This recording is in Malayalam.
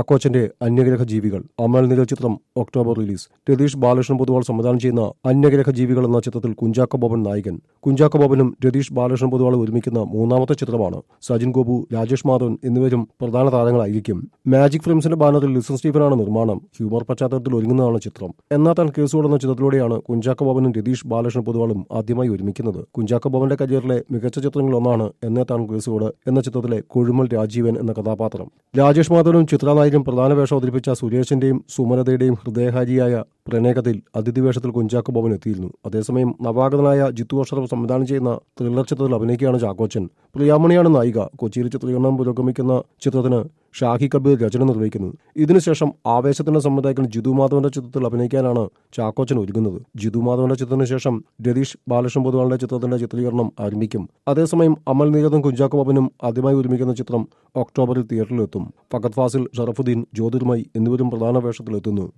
അക്കോച്ചന്റെ അന്യഗ്രഹ ജീവികൾ അമൽ നിഴൽ ചിത്രം ഒക്ടോബർ റിലീസ്. രതീഷ് ബാലകൃഷ്ണൻ പൊതുവാൾ സംവിധാനം ചെയ്യുന്ന അന്യഗ്രഹ ജീവികൾ എന്ന ചിത്രത്തിൽ കുഞ്ചാക്കോ ബോബൻ നായകൻ. കുഞ്ചാക്കോ ബോബനും രതീഷ് ബാലകൃഷ്ണൻ പൊതുവാളും ഒരുമിക്കുന്ന മൂന്നാമത്തെ ചിത്രമാണ് സജിൻ ഗോപു രാജേഷ് മാധവൻ എന്നിവരും പ്രധാന താരങ്ങളായിരിക്കും. മാജിക് ഫിലിംസിന്റെ ബാനറിൽ ലിസൺ സ്റ്റീഫനാണ് നിർമ്മാണം. ഹ്യൂമർ പശ്ചാത്തലത്തിൽ ഒരുങ്ങുന്നതാണ് ചിത്രം. എന്നാ താൻ കേസുകൾ എന്ന ചിത്രത്തിലൂടെയാണ് കുഞ്ചാക്കോ ബോബനും രതീഷ് ബാലകൃഷ്ണൻ പൊതുവാളും ആദ്യമായി ഒരുമിക്കുന്നത്. കുഞ്ചാക്കോ ബോബന്റെ കരിയറിലെ മികച്ച ചിത്രങ്ങളൊന്നാണ് എന്നേ താൻ കേസുകോട് എന്ന ചിത്രത്തിലെ കൊഴുമൽ രാജീവൻ എന്ന കഥാപാത്രം. രാജേഷ് മാധവനും ചിത്രാനായകനും പ്രധാന വേഷം അവതരിപ്പിച്ച സുരേഷിന്റെയും സുമലതയുടെയും ഹൃദയഹാരിയായ പ്രണയകത്തിൽ അതിഥി വേഷത്തിൽ കുഞ്ചാക്കോ ബോബൻ എത്തിയിരുന്നു. അതേസമയം നവാഗതനായ ജിത്തു അഷറഫ് സംവിധാനം ചെയ്യുന്ന ത്രില്ലർ ചിത്രത്തിൽ അഭിനയിക്കുകയാണ് ചാക്കോച്ചൻ പ്രിയാമണിയാണ് നായിക. കൊച്ചിയിൽ ചിത്രീകരണം പുരോഗമിക്കുന്ന ചിത്രത്തിന് ഷാഹി കബീർ രചന നിർവഹിക്കുന്നു ഇതിനുശേഷം ആവേശത്തിന്റെ സംവിധായകൻ ജിതു മാധവന്റെ ചിത്രത്തിൽ അഭിനയിക്കാനാണ് ചാക്കോച്ചൻ ഒരുങ്ങുന്നത്. ജിതു മാധവന്റെ ചിത്രത്തിന് ശേഷം രതീഷ് ബാലകൃഷ്ണൻ പൊതുവാളിന്റെ ചിത്രത്തിന്റെ ചിത്രീകരണം ആരംഭിക്കും. അതേസമയം അമൽ നീരദും കുഞ്ചാക്കോ ബാബനും ആദ്യമായി ഒരുമിക്കുന്ന ചിത്രം ഒക്ടോബറിൽ തിയേറ്ററിലെത്തും. ഫഗത് ഫാസിൽ ഷറഫുദ്ദീൻ ജ്യോതിർമയ് എന്നിവരും പ്രധാന വേഷത്തിലെത്തുന്നു.